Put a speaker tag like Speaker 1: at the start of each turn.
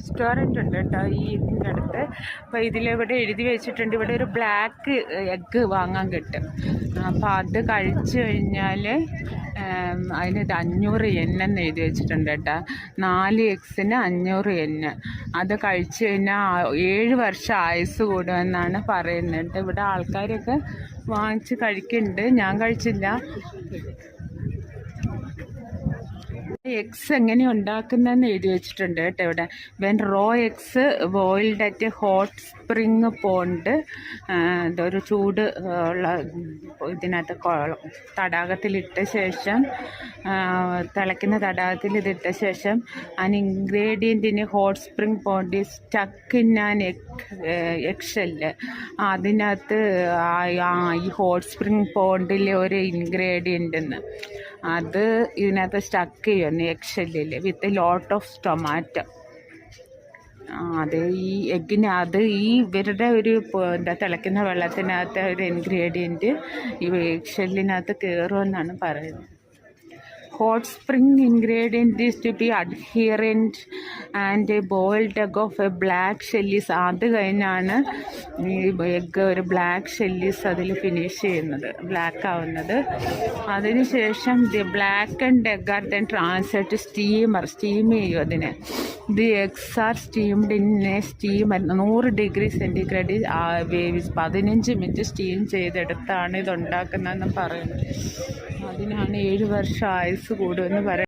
Speaker 1: Restaurant ഉണ്ട് കേട്ടോ ഈ ഇതിന്റെ അടുത്ത്. അപ്പോൾ ഇതിലിവിടെ എഴുതി വെച്ചിട്ടുണ്ട്. ഇവിടെ ഒരു ബ്ലാക്ക് എഗ്ഗ് വാങ്ങാൻ കിട്ടും. അപ്പോൾ അത് കഴിച്ചു കഴിഞ്ഞാൽ അതിന് അഞ്ഞൂറ് എൻ എന്ന് എഴുതി വെച്ചിട്ടുണ്ട് കേട്ടോ. നാല് എക്സിന് അഞ്ഞൂറ് എൻ അത് കഴിച്ചു കഴിഞ്ഞാൽ ഏഴ് വർഷം ആയുസ് കൂടുമെന്നാണ് പറയുന്നത് ഇവിടെ ആൾക്കാരൊക്കെ വാങ്ങിച്ച് കഴിക്കുന്നുണ്ട്. ഞാൻ കഴിച്ചില്ല. എഗ്സ് എങ്ങനെ ഉണ്ടാക്കുന്നതെന്ന് എഴുതി വെച്ചിട്ടുണ്ട് കേട്ടോ ഇവിടെ. When raw eggs boiled at hot spring pond ഇതൊരു ചൂട് ഉള്ള ഇതിനകത്ത് തടാകത്തിലിട്ട ശേഷം തിളയ്ക്കുന്ന തടാകത്തിൽ ഇതിട്ട ശേഷം an ഇൻഗ്രീഡിയന്റിന് hot spring pond stuck in an shell അതിനകത്ത് ഈ ഹോട്ട് സ്പ്രിങ് പോണ്ടിലെ ഒരു ഇൻഗ്രീഡിയന്റ് അത് ഇതിനകത്ത് സ്റ്റക്ക് ചെയ്യും എഗ് ഷെല്ലിൽ വിത്ത് ലോട്ട് ഓഫ് ടൊമാറ്റോ അത് ഈ എഗ്ഗിന് അത് ഈ ഇവരുടെ ഒരു എന്താ തിളയ്ക്കുന്ന വെള്ളത്തിനകത്ത് ഒരു ഇൻഗ്രീഡിയന്റ് ഈ എഗ് കയറുമെന്നാണ് പറയുന്നത്. Hot spring ingredient is to be adherent and boiled egg of a black shellies അത് കഴിഞ്ഞാണ് ഈ എഗ് ഒരു ബ്ലാക്ക് ഷെല്ലീസ് അതിൽ ഫിനിഷ് ചെയ്യുന്നത് ബ്ലാക്ക് ആവുന്നത്. അതിനുശേഷം the black and egg are then transfer to steamer steam ചെയ്യും അതിനെ. The eggs are steamed in a steamer നൂറ് ഡിഗ്രി സെന്റിഗ്രേഡിൽ വേവിച്ച് പതിനഞ്ച് മിനിറ്റ് സ്റ്റീം ചെയ്തെടുത്താണ് ഇത് ഉണ്ടാക്കുന്നതെന്ന് പറയുന്നത്. അതിനാണ് ഏഴ് വർഷം ആയുസ് കൂടുമെന്ന് പറയുന്നത്